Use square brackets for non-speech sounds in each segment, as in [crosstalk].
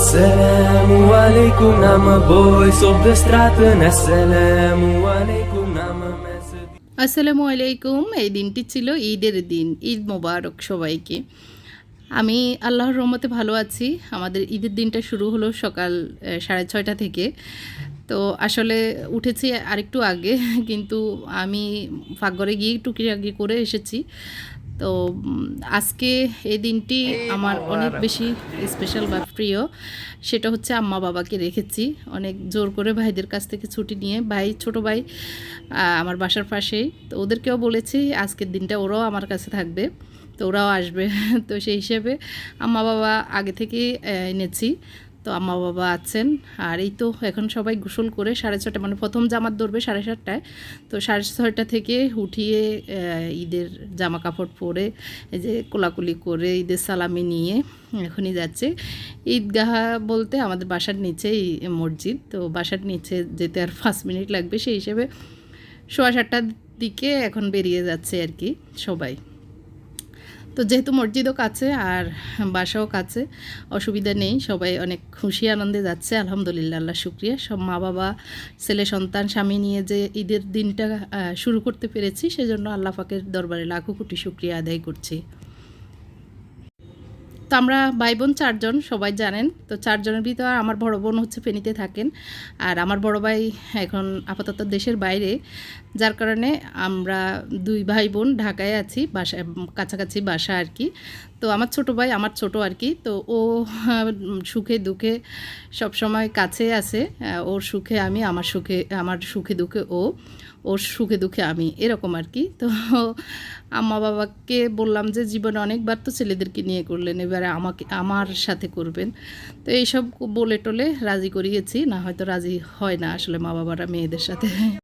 Assalamu alaikum nama voice of the Straten Assalamu alaikum message আসসালামু আলাইকুম এই দিনটি ছিল ঈদের দিন, ঈদ মোবারক সবাইকে। আমি আল্লাহর রহমতে ভালো আছি। আমাদের ঈদের দিনটা শুরু হলো সকাল সাড়ে ছয়টা থেকে। তো আসলে উঠেছি আরেকটু আগে, কিন্তু আমি ফাঁকঘরে গিয়ে টুকিটাকি করে এসেছি। তো আজকে এই দিনটি আমার অনেক বেশি স্পেশাল বা প্রিয়। সেটা হচ্ছে আম্মা বাবাকে রেখেছি। অনেক জোর করে ভাইদের কাছ থেকে ছুটি নিয়ে। ভাই ছোট ভাই আমার বাসার পাশেই। তো ওদেরকেও বলেছি আজকের দিনটা ওরাও আমার কাছে থাকবে। তো ওরাও আসবে। [laughs] তো সেই হিসেবে আম্মা বাবা আগে থেকে এনেছি। তো আম্মা বাবা আছেন। আর এই তো এখন সবাই গোসল করে সাড়ে ছটা মানে প্রথম জামাত ধরবে সাড়ে সাতটায়। তো সাড়ে ছয়টা থেকে উঠিয়ে ঈদের জামা কাপড় পরে এই যে কোলাকুলি করে ঈদের সালামি নিয়ে এখনই যাচ্ছে। ঈদগাহ বলতে আমাদের বাসার নিচেই মসজিদ। তো বাসার নিচে যেতে আর পাঁচ মিনিট লাগবে, সেই হিসেবে সোয়া সাতটার দিকে এখন বেরিয়ে যাচ্ছে আর কি সবাই। তো যেহেতু মসজিদও কাছে আর বাসাও কাছে, অসুবিধা নেই। সবাই অনেক খুশি, আনন্দে যাচ্ছে। আলহামদুলিল্লাহ, আল্লাহ শুক্রিয়া। সব মা বাবা, ছেলে, সন্তান, স্বামী নিয়ে যে ঈদের দিনটা শুরু করতে পেরেছি, সেজন্য আল্লাহ পাকের দরবারে লাখো কোটি শুক্রিয়া আদায় করছি। তো আমরা ভাই বোন চারজন, সবাই জানেন। তো চারজনের ভিতর আমার বড় বোন হচ্ছে ফেনীতে থাকেন। আর আমার বড় ভাই এখন আপাতত দেশের বাইরে। যার কারণে আমরা দুই ভাই বোন ঢাকায় আছি, বাসা, কাছাকাছি বাসা আর কি। তো আমার ছোট ভাই আমার ছোট আর কি। তো ও, সুখে দুঃখে সবসময় কাছে আছে। ওর সুখে আমি, আমার সুখে আমার সুখে দুঃখে ও। ওর সুখে দুঃখে আমি, এরকম আর কি। তো আম্মা বাবাকে বললাম যে, জীবনে অনেকবার তো ছেলেদেরকে নিয়ে করলেন, এবারে আমাকে, আমার সাথে করবেন। তো এইসব বলে টোলে রাজি করিয়েছি, না হয়তো রাজি হয় না আসলে মা বাবারা মেয়েদের সাথে।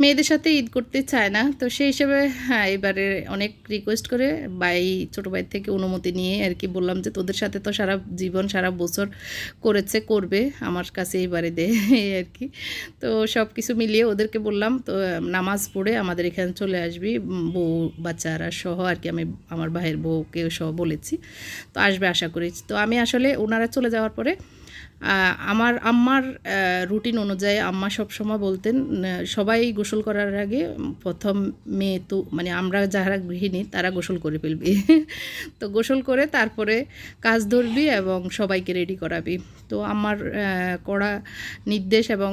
মেয়েদের সাথে ঈদ করতে চায় না। তো সেই হিসেবে হ্যাঁ এবারে অনেক রিকোয়েস্ট করে ভাই ছোটো ভাই থেকে অনুমতি নিয়ে আর কি বললাম যে, তোদের সাথে তো সারা জীবন, সারা বছর করেছে, করবে, আমার কাছে এইবারে দে। [laughs] আর কি। তো সব কিছু মিলিয়ে ওদেরকে বললাম, তো নামাজ পড়ে আমাদের এখানে চলে আসবি বউ, বাচ্চারা সহ আর কি, আমি আমার ভাইয়ের বউকেও সহ বলেছি। তো আসবে আশা করি। তো আমি আসলে ওনারা চলে যাওয়ার পরে আমার আম্মার রুটিন অনুযায়ী আম্মা সবসময় বলতেন সবাই গোসল করার আগে প্রথম মেয়ে তো মানে আমরা যারা গৃহিণী, তারা গোসল করে ফেলবি। [laughs] তো গোসল করে তারপরে কাজ ধরবি এবং সবাইকে রেডি করাবি। তো আমার কড়া নির্দেশ এবং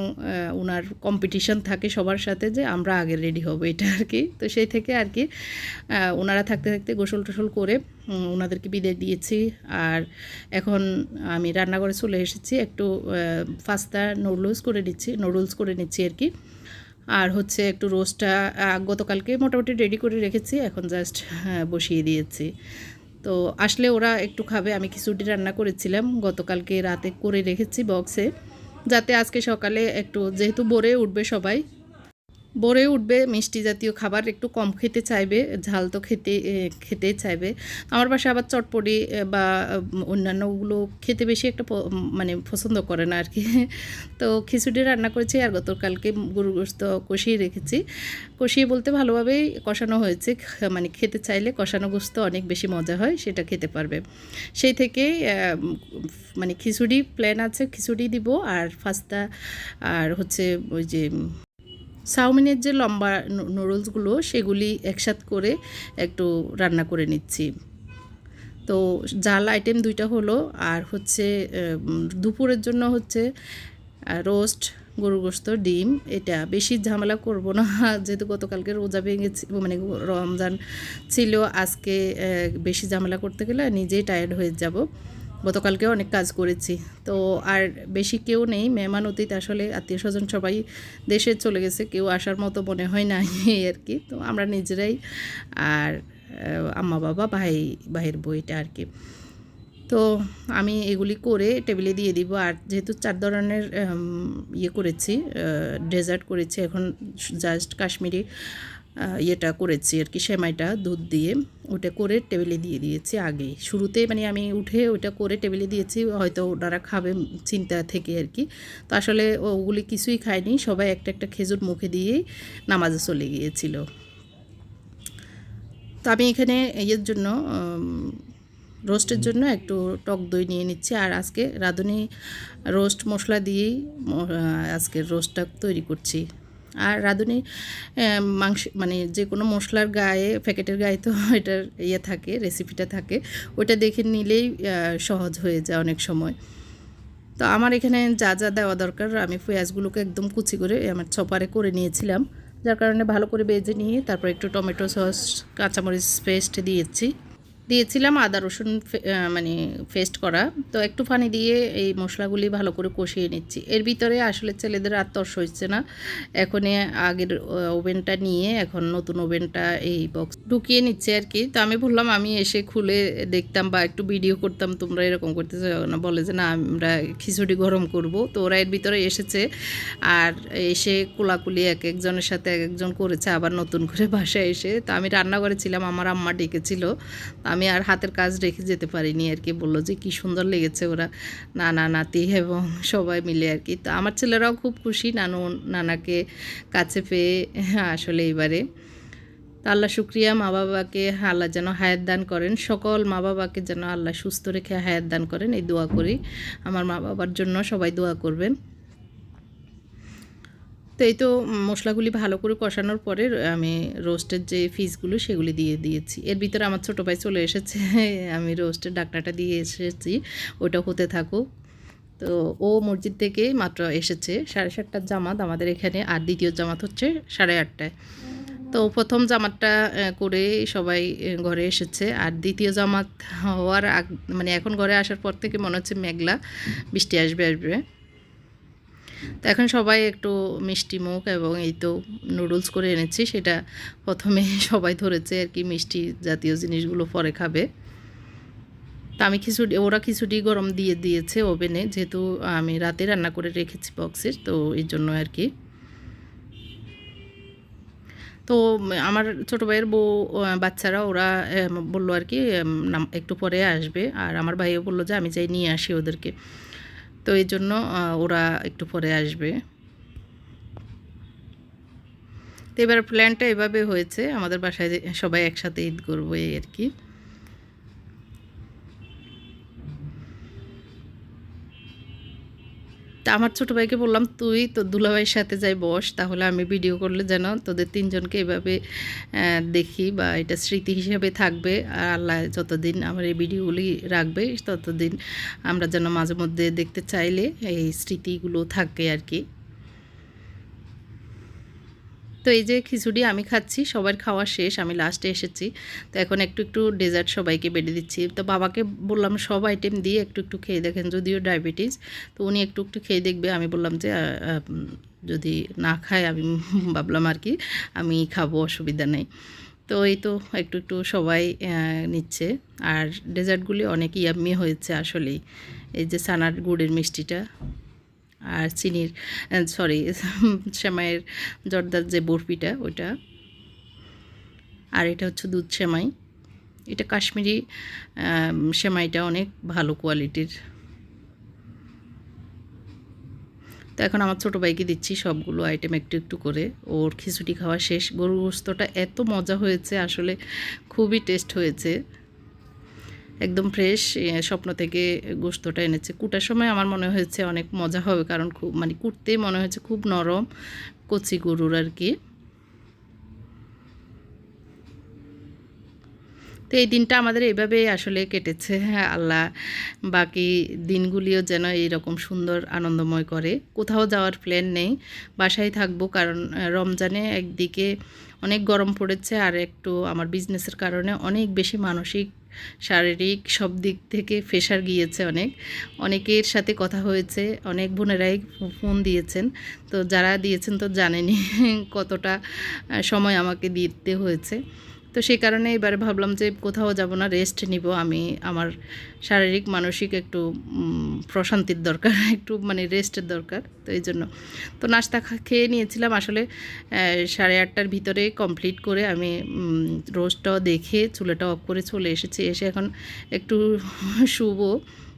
ওনার কম্পিটিশন থাকে সবার সাথে যে আমরা আগে রেডি হব, এটা আর কি তো সেই থেকে আর কি ওনারা থাকতে থাকতে গোসল টোসল করে ওনাদেরকে বিদায় দিয়েছি। আর এখন আমি রান্নাঘরে চলে এসেছি, একটু ফাস্তা নুডলস করে নিচ্ছি নুডলস করে নিচ্ছি আর কি। আর হচ্ছে একটু রোস্টটা গতকালকে মোটামুটি রেডি করে রেখেছি, এখন জাস্ট বসিয়ে দিয়েছি। তো আসলে ওরা একটু খাবে, আমি খিচুড়ি রান্না করেছিলাম, গতকালকে রাতে করে রেখেছি বক্সে যাতে আজকে সকালে একটু, যেহেতু ভোরে উঠবে সবাই ভোরে উঠবে মিষ্টি জাতীয় খাবার একটু কম খেতে চাইবে ঝাল তো খেতে খেতেই চাইবে। আমার বাসা আবার চটপটি বা অন্যান্যগুলো খেতে বেশি একটা মানে পছন্দ করে না আর কি তো খিচুড়ি রান্না করেছি আর গতকালকে গরু গোস্ত কষিয়ে রেখেছি। কষিয়ে বলতে ভালোভাবেই কষানো হয়েছে মানে খেতে চাইলে কষানো গোস্ত অনেক বেশি মজা হয় সেটা খেতে পারবে। সেই উম, মানে খিচুড়ি প্ল্যান আছে খিচুড়ি দিব আর পাস্তা আর হচ্ছে ওই যে চাউমিনের যে লম্বা নুডলসগুলো সেগুলি একসাথ করে একটু রান্না করে নিচ্ছি। তো জাল আইটেম দুইটা হলো, আর হচ্ছে দুপুরের জন্য হচ্ছে রোস্ট গরু গোস্ত, ডিম, এটা বেশি ঝামেলা করব না। [laughs] যেহেতু গতকালকে রোজা ভেঙেছি মানে রমজান ছিল, আজকে বেশি ঝামেলা করতে গেলে নিজেই টায়ার্ড হয়ে যাব। গতকালকে অনেক কাজ করেছি। তো আর বেশি কেউ নেই, মেহমান অতীত, আসলে আত্মীয় স্বজন সবাই দেশে চলে গেছে, কেউ আসার মতো মনে হয় না [laughs] আর কি। তো আমরা নিজেরাই আর আম্মা, বাবা, ভাই, ভাইয়ের বইটা আর কি। তো আমি এগুলি করে টেবিলে দিয়ে দিব। আর যেহেতু চার ধরনের ইয়ে করেছি ডেজার্ট করেছি, এখন জাস্ট কাশ্মীরি ইয়েটা করেছি আর কি, সেমাইটা দুধ দিয়ে। ওটা করে টেবিলে দিয়ে দিয়েছি আগে। শুরুতে মানে আমি উঠে ওটা করে টেবিলে দিয়েছি, হয়তো ওনারা খাবে চিন্তা থেকে আর কি। তো আসলে ওগুলি কিছুই খায়নি, সবাই একটা একটা খেজুর মুখে দিয়েই নামাজে চলে গিয়েছিল। তো আমি এখানে ইয়ের জন্য রোস্টের জন্য একটু টক দই নিয়ে নিচ্ছি। আর আজকে রাঁধুনি রোস্ট মশলা দিয়েই আজকের রোস্টটা তৈরি করছি। আর রাঁধুনি মাংস মানে যে কোনো মশলার গায়ে, প্যাকেটের গায়ে তো [laughs] এটার ইয়ে থাকে রেসিপিটা থাকে ওটা দেখে নিলেই সহজ হয়ে যায় অনেক সময়। তো আমার এখানে যা যা দেওয়া দরকার, আমি পেঁয়াজগুলোকে একদম কুচি করে আমার চপারে করে নিয়েছিলাম। যার কারণে ভালো করে বেজে নিয়ে তারপর একটু টমেটো সস, কাঁচামরিচ পেস্ট দিয়েছি। দিয়েছিলাম আদা, রসুন মানে পেস্ট করা। তো একটু পানি দিয়ে এই মশলাগুলি ভালো করে কষিয়ে নিচ্ছি। এর ভিতরে আসলে ছেলেদের আর তর্স হচ্ছে না। এখন আগের ওভেনটা নিয়ে এখন নতুন ওভেনটা এই বক্স ঢুকিয়ে নিচ্ছে আর কি। তো আমি বললাম, আমি এসে খুলে দেখতাম বা একটু ভিডিও করতাম, তোমরা এরকম করতে না, বলে যে, না, আমরা খিচুড়ি গরম করব। তো ওরা এর ভিতরে এসেছে আর এসে কোলাকুলি এক একজনের সাথে এক একজন করেছে, আবার নতুন করে বাসায় এসে। তো আমি রান্না করেছিলাম আমার আম্মা ডেকেছিল। তো আমি আর হাতের কাজ রেখে যেতে পারিনি আর কি। বলল যে, কি সুন্দর লেগেছে ওরা। নানা নাতি এবং সবাই মিলে আর কি। তো আমার ছেলেরাও খুব খুশি নানু, নানাকে কাছে পেয়ে আসলে এবারে তো আল্লাহ শুক্রিয়া, মা বাবাকে আল্লাহ যেন হায়াত দান করেন। সকল মা বাবাকে যেন আল্লাহ সুস্থ রেখে হায়াত দান করেন, এই দোয়া করি। আমার মা বাবার জন্য সবাই দোয়া করবেন। তো এই তো মশলাগুলি ভালো করে কষানোর পরে আমি রোস্টের যে ফিসগুলো সেগুলি দিয়ে দিয়েছি। এর ভিতরে আমার ছোটো ভাই চলে এসেছে, [laughs] আমি রোস্টের ডাকনাটা দিয়ে এসেছি, ওটা হতে থাকুক। তো ও মসজিদ থেকে মাত্র এসেছে, সাড়ে সাতটার জামাত আমাদের এখানে, আর দ্বিতীয় জামাত হচ্ছে সাড়ে আটটায়। তো প্রথম জামাতটা করে সবাই ঘরে এসেছে, আর দ্বিতীয় জামাত হওয়ার আগ মানে এখন ঘরে আসার পর থেকে মনে হচ্ছে মেঘলা, বৃষ্টি আসবে আসবে। তো এখন সবাই একটু মিষ্টি মুখ এবং এই তো নুডলস করে এনেছি, সেটা প্রথমে [laughs] সবাই ধরেছে আর কি মিষ্টি জাতীয় জিনিসগুলো পরে খাবে। তা আমি খিচুড়ি, ওরা খিচুড়ি গরম দিয়ে দিয়েছে ওভেনে, যেহেতু আমি রাতে রান্না করে রেখেছি বক্সের তো এই জন্য আর কি। তো আমার ছোটো ভাইয়ের বউ বাচ্চারা ওরা বলল আর কি একটু পরে আসবে। আর আমার ভাইও বলল যে আমি যাই নিয়ে আসি ওদেরকে। তো এই জন্য ওরা একটু পরে আসবে। তো এবার প্ল্যানটা এভাবে হয়েছে, আমাদের বাসায় সবাই একসাথে ঈদ করব, এই আর কি। আমার ছোটো ভাইকে বললাম, তুই তো দুলাভাইয়ের সাথে যাই, বস। তাহলে আমি ভিডিও করলে যেন তোদের তিনজনকে এভাবে দেখি বা এটা স্মৃতি হিসেবে থাকবে। আর আল্লাহ যতদিন আমার এই ভিডিওগুলি রাখবে, ততদিন আমরা যেন মাঝে মধ্যে দেখতে চাইলে এই স্মৃতিগুলো থাকে আর কি। তো এই যে খিচুড়ি আমি খাচ্ছি, সবার খাওয়া শেষ, আমি লাস্টে এসেছি। তো এখন একটু একটু ডেজার্ট সবাইকে বেড়ে দিচ্ছি। তো বাবাকে বললাম, সব আইটেম দিয়ে একটু একটু খেয়ে দেখেন, যদিও ডায়াবেটিস তো উনি একটু একটু খেয়ে দেখবে। আমি বললাম যে যদি না খায়, আমি [laughs] ভাবলাম আর কি, আমি খাব, অসুবিধা নেই। তো এই তো একটু একটু সবাই নিচ্ছে। আর ডেজার্টগুলি অনেক ইয়াম্মি হয়েছে আসলেই। এই যে সানার গুড়ের মিষ্টিটা। আর চিনির সরি [laughs] সেমাইয়ের জর্দার যে বরফিটা, ওইটা। আর এটা হচ্ছে দুধ সেমাই। এটা কাশ্মীরি সেমাইটা অনেক ভালো কোয়ালিটির তো এখন আমার ছোটো ভাইকে দিচ্ছি সবগুলো আইটেম একটু একটু করে। ওর খিচুড়ি খাওয়া শেষ। গরুর গোস্তটা এত মজা হয়েছে, আসলে খুবই টেস্ট হয়েছে। একদম ফ্রেশ স্বপ্ন থেকে গোস্তটা এনেছে। কুটার সময় আমার মনে হয়েছে অনেক মজা হবে, কারণ খুব মানে কুটতে মনে হয়েছে খুব নরম কচি গরুর আর কি। তো এই দিনটা আমাদের এইভাবে আসলে কেটেছে। হ্যাঁ আল্লাহ বাকি দিনগুলিও যেন এইরকম সুন্দর, আনন্দময় করে। কোথাও যাওয়ার প্ল্যান নেই, বাসায় থাকব কারণ রমজানে একদিকে অনেক গরম পড়েছে আর একটু আমার বিজনেসের কারণে অনেক বেশি মানসিক, শারীরিক সব দিক থেকে ফেসার গিয়েছে অনেক। অনেকের সাথে কথা হয়েছে, অনেক বোনেরাই ফোন দিয়েছেন। তো যারা দিয়েছেন তো জানেনি [laughs] কতটা সময় আমাকে দিতে হয়েছে। তো সেই কারণে এবারে ভাবলাম যে কোথাও যাব না রেস্ট নিব। আমি আমার শারীরিক, মানসিক একটু প্রশান্তির দরকার, [laughs] একটু মানে রেস্টের দরকার, তো এই জন্য। তো নাস্তা খেয়ে নিয়েছিলাম। আসলে সাড়ে আটটার ভিতরে কমপ্লিট করে আমি রোস্টটাও দেখে, চুলাটা অফ করে চলে এসেছি। এসে এখন একটু [laughs] শুভ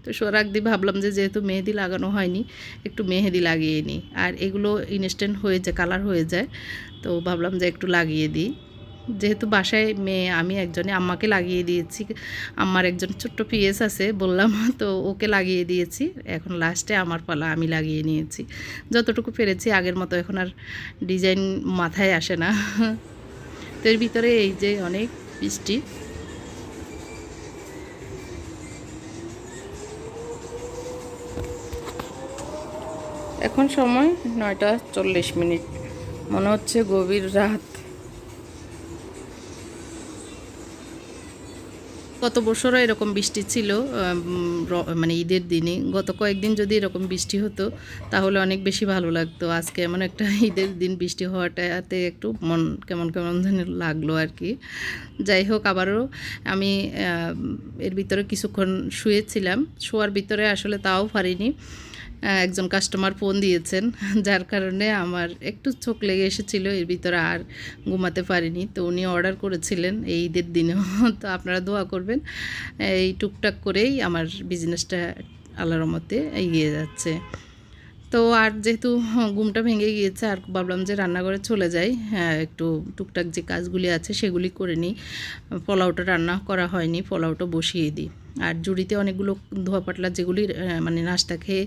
তো সোরাক দিয়ে ভাবলাম যে যেহেতু মেহেদি লাগানো হয়নি, একটু মেহেদি লাগিয়ে নিই। আর এগুলো ইনস্ট্যান্ট হয়ে যায় কালার হয়ে যায়। তো ভাবলাম যে একটু লাগিয়ে দিই। যেহেতু বাসায় মেয়ে, আমি একজনে, আম্মাকে লাগিয়ে দিয়েছি। আমার একজন ছোট্ট পিএস আছে বললাম, [laughs] তো ওকে লাগিয়ে দিয়েছি। এখন লাস্টে আমার পালা আমি লাগিয়ে নিয়েছি। যতটুকু পেরেছি, আগের মতো এখন আর ডিজাইন মাথায় আসে না। [laughs] তো এর ভিতরে এই যে অনেক বৃষ্টি। এখন সময় নয়টা চল্লিশ মিনিট। মনে হচ্ছে গভীর রাত। গত বছরও এরকম বৃষ্টি ছিল মানে ঈদের দিনে। গত কয়েকদিন যদি এরকম বৃষ্টি হতো, তাহলে অনেক বেশি ভালো লাগতো। আজকে এমন একটা [laughs] ঈদের দিন বৃষ্টি হওয়াটাতে একটু মন কেমন কেমন লাগল আর কি। যাই হোক, আবারও আমি, এর ভিতরে কিছুক্ষণ শুয়েছিলাম। শোয়ার ভিতরে আসলে তাও পারিনি। একজন কাস্টমার ফোন দিয়েছেন। [laughs] যার কারণে আমার একটু চোখ লেগে এসেছিল, এর ভিতরে আর ঘুমাতে পারিনি। তো উনি অর্ডার করেছিলেন এই ঈদের দিনেও। [laughs] তো আপনারা দোয়া করবেন, এই টুকটাক করেই আমার বিজনেসটা আল্লাহর মতে এগিয়ে যাচ্ছে। তো আর যেহেতু ঘুমটা ভেঙে গিয়েছে আর ভাবলাম যে রান্নাঘরে চলে যাই। হ্যাঁ একটু টুকটাক যে কাজগুলি আছে সেগুলি করে নিই। পোলাওটা রান্না করা হয়নি পোলাওটা বসিয়ে দিই। আর জুড়িতে অনেকগুলো ধোয়া পাতলা যেগুলি মানে নাস্তা খেয়ে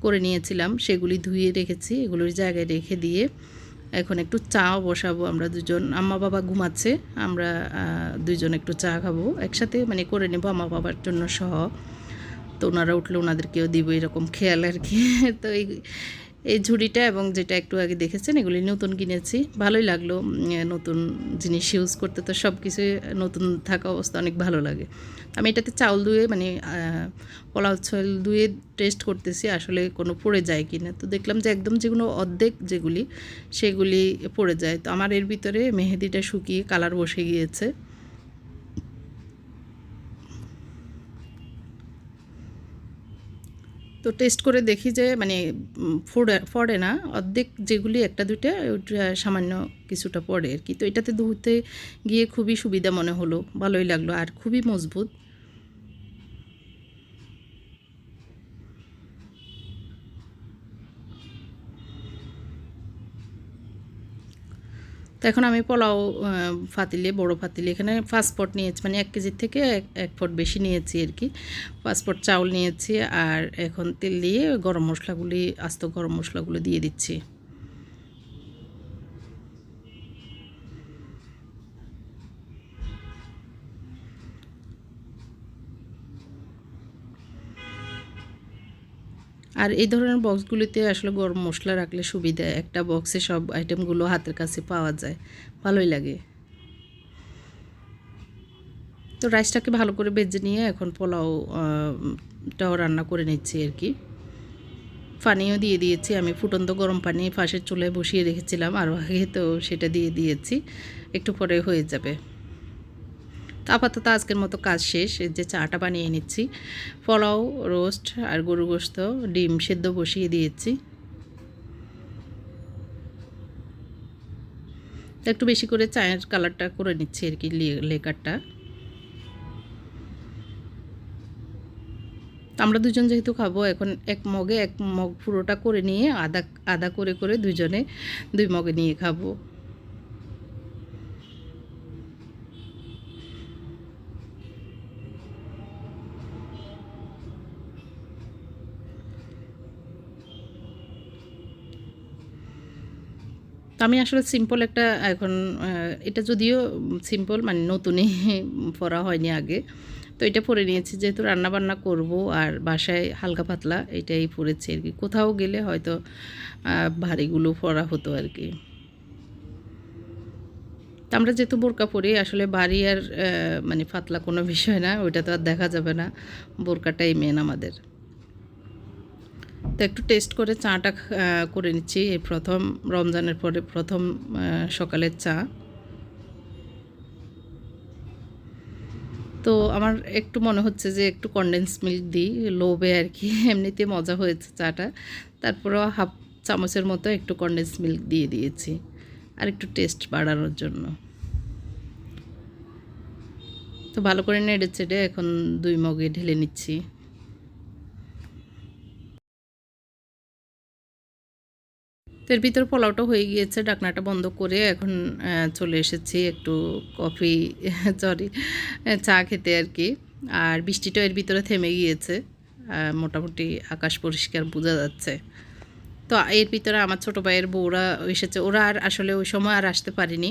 করে নিয়েছিলাম সেগুলি ধুয়ে রেখেছি এগুলোর জায়গায় রেখে দিয়ে এখন একটু চাও বসাবো আমরা দুজন। আম্মা বাবা ঘুমাচ্ছে আমরা আহ, দুইজন একটু চা খাব। একসাথে মানে করে নেব আম্মা বাবার জন্য সহ। তো ওনারা উঠলে ওনাদেরকেও দিব এরকম খেয়াল আর কি। [laughs] তো এই এই ঝুড়িটা এবং যেটা একটু আগে দেখেছেন, এগুলি নতুন কিনেছি। ভালোই লাগল নতুন জিনিস ইউজ করতে। তো সব কিছুই নতুন থাকা অবস্থা অনেক ভালো লাগে। আমি এটাতে চাউল ধুয়ে মানে পোলাও চাউল ধুয়ে টেস্ট করতেছি, আসলে কোনো পড়ে যায় কি না তো দেখলাম যে একদম যেগুলো অর্ধেক যেগুলি, সেগুলি পড়ে যায়। তো আমার এর ভিতরে মেহেদিটা শুকিয়ে কালার বসে গিয়েছে। তো টেস্ট করে দেখি যে মানে ফোড়ে পড়ে না, অর্ধেক যেগুলি একটা, দুইটা, ওইটা সামান্য কিছুটা পড়ে আর কি। তো এটাতে ধুতে গিয়ে খুবই সুবিধা মনে হলো, ভালোই লাগল। আর খুবই মজবুত। তো এখন আমি পোলাও ফাতিলে, বড় ফাতিলে এখানে ফার্স্ট পট নিয়েছি মানে এক কেজির থেকে এক পট বেশি নিয়েছি আর কি। ফার্স্ট পট চাউল নিয়েছি আর এখন তেল দিয়ে গরম মশলাগুলি, আস্ত গরম মশলাগুলো দিয়ে দিচ্ছি। আর এই ধরনের বক্সগুলিতে আসলে গরম মশলা রাখলে সুবিধা, একটা বক্সে সব আইটেমগুলো হাতের কাছে পাওয়া যায়। ভালোই লাগে। তো রাইসটাকে ভালো করে বেজে নিয়ে এখন পোলাও টাও রান্না করে নিচ্ছি আর কি। পানিও দিয়ে দিয়েছি। আমি ফুটন্ত গরম পানি পাশের চুলায় বসিয়ে রেখেছিলাম। আর আগে তো সেটা দিয়ে দিয়েছি। একটু পরে হয়ে যাবে। আপাতত আজকের মতো কাজ শেষ। যে চাটা বানিয়ে নিচ্ছি। পোলাও, রোস্ট আর গরু গোস্ত, ডিম সেদ্ধ বসিয়ে দিয়েছি। একটু বেশি করে চায়ের কালারটা করে নিচ্ছি আর কি লেকারটা। আমরা দুজন যেহেতু খাব, এখন এক মগে, এক মগ পুরোটা করে নিয়ে আদা আদা করে করে দুজনে দুই মগে নিয়ে খাব। তো আমি আসলে সিম্পল একটা, এখন এটা যদিও সিম্পল মানে নতুনই [laughs] পরা হয়নি আগে। তো এটা পরে নিয়েছি, যেহেতু রান্না বান্না করব আর বাসায় হালকা পাতলা এটাই পরেছি আর কি। কোথাও গেলে হয়তো ভারীগুলো পরা হতো আর কি। তো আমরা যেহেতু বোরকা পরি, আসলে বাড়ি আর মানে পাতলা কোনো বিষয় না, ওইটা তো আর দেখা যাবে না। বোরকাটাই মেন আমাদের। তো একটু টেস্ট করে চাটা করে নিচ্ছি। এই প্রথম, রমজানের পরে প্রথম সকালের চা। তো আমার একটু মনে হচ্ছে যে একটু কনডেন্স মিল্ক দিই, লোভে আর কি। [laughs] এমনিতে মজা হয়েছে চাটা। তারপরেও হাফ চামচের মতো একটু কনডেন্স মিল্ক দিয়ে দিয়েছি। আর একটু টেস্ট বাড়ানোর জন্য। তো ভালো করে নেড়ে চেড়ে এখন দুই মগে ঢেলে নিচ্ছি। তো এর ভিতর পোলাওটা হয়ে গিয়েছে, ডাকনাটা বন্ধ করে এখন চলে এসেছি একটু কফি [laughs] সরি চা খেতে আর কি। আর বৃষ্টিটা এর ভিতরে থেমে গিয়েছে মোটামুটি আকাশ পরিষ্কার বোঝা যাচ্ছে। তো এর ভিতরে আমার ছোটো ভাইয়ের বউরা এসেছে, ওরা আর আসলে ওই সময় আর আসতে পারেনি।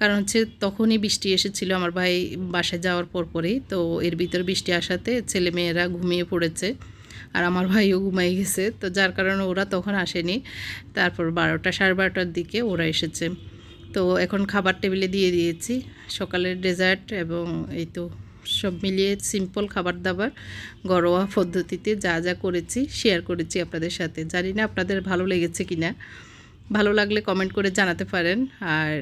কারণ হচ্ছে তখনই বৃষ্টি এসেছিল, আমার ভাই বাসায় যাওয়ার পর পরেই তো এর ভিতরে বৃষ্টি আসাতে ছেলে মেয়েরা ঘুমিয়ে পড়েছে। আর আমার ভাইও ঘুমাই গেছে, তো যার কারণে ওরা তখন আসেনি। তারপর বারোটা সাড়ে বারোটার দিকে ওরা এসেছে। তো এখন খাবার টেবিলে দিয়ে দিয়েছি, সকালের ডেজার্ট এবং এই তো সব মিলিয়ে সিম্পল খাবার দাবার, ঘরোয়া পদ্ধতিতে যা যা করেছি শেয়ার করেছি আপনাদের সাথে। জানি না আপনাদের ভালো লেগেছে কি না ভালো লাগলে কমেন্ট করে জানাতে পারেন। আর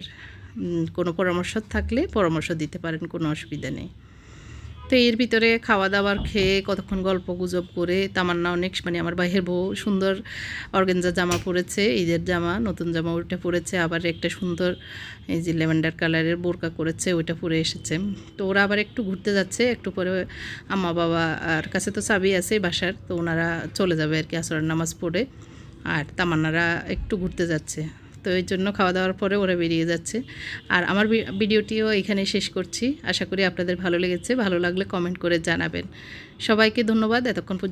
কোনো পরামর্শ থাকলে পরামর্শ দিতে পারেন, কোনো অসুবিধা নেই। তো এর ভিতরে খাওয়া দাওয়ার খেয়ে কতক্ষণ গল্প গুজব করে তামান্না অনেক মানে আমার বাইরের বউ সুন্দর অর্গেঞ্জা জামা পরেছে, ঈদের জামা, নতুন জামা ওইটা পরেছে, আবার একটা সুন্দর এই যে লেভেন্ডার কালারের বোরকা করেছে ওইটা পরে এসেছে। তো ওরা আবার একটু ঘুরতে যাচ্ছে, একটু পরে আম্মা, বাবা আর কাছে তো চাবি আছে বাসার, তো ওনারা চলে যাবে আর কি আসরের নামাজ পড়ে। আর তামান্নারা একটু ঘুরতে যাচ্ছে। তো এই জন্য খাওয়া দাওয়ার পরে ওরা বেরিয়ে যাচ্ছে। আর আমার ভিডিওটিও এখানে শেষ করছি। আশা করি আপনাদের ভালো লেগেছে। ভালো লাগলে কমেন্ট করে জানাবেন। সবাইকে ধন্যবাদ। এতক্ষণ পর্যন্ত